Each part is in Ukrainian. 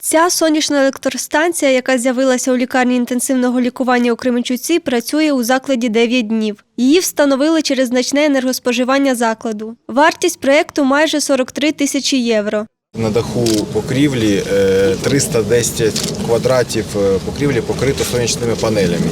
Ця сонячна електростанція, яка з'явилася у лікарні інтенсивного лікування у Кременчуці, працює у закладі 9 днів. Її встановили через значне енергоспоживання закладу. Вартість проєкту майже 43 тисячі євро. На даху покрівлі е, 310 квадратів е, покрівлі покрито сонячними панелями.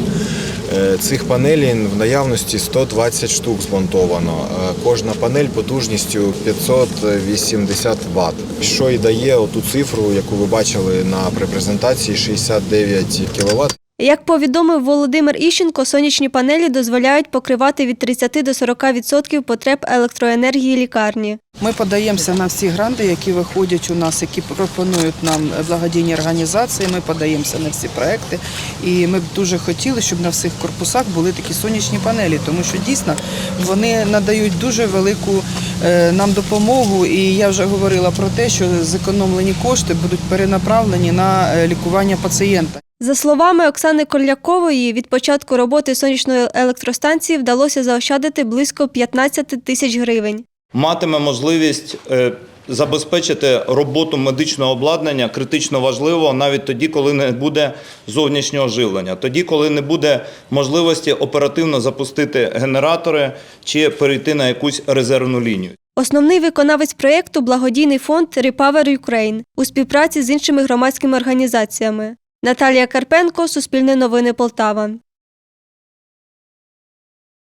Е, Цих панелей в наявності 120 штук змонтовано. Е, Кожна панель потужністю 580 Вт, що і дає оту цифру, яку ви бачили на препрезентації 69 кВт. Як повідомив Володимир Іщенко, сонячні панелі дозволяють покривати від 30 до 40% потреб електроенергії лікарні. Ми подаємося на всі гранти, які виходять у нас, які пропонують нам благодійні організації. Ми подаємося на всі проекти. І ми б дуже хотіли, щоб на всіх корпусах були такі сонячні панелі, тому що дійсно вони надають дуже велику е, нам допомогу. І я вже говорила про те, що зекономлені кошти будуть перенаправлені на е, лікування пацієнта. За словами Оксани Колякової, від початку роботи сонячної електростанції вдалося заощадити близько 15 тисяч гривень. матиме можливість е, забезпечити роботу медичного обладнання критично важливо навіть тоді, коли не буде зовнішнього живлення, тоді, коли не буде можливості оперативно запустити генератори чи перейти на якусь резервну лінію. Основний виконавець проєкту – благодійний фонд Repower Ukraine у співпраці з іншими громадськими організаціями. Наталія Карпенко, Суспільне новини Полтава.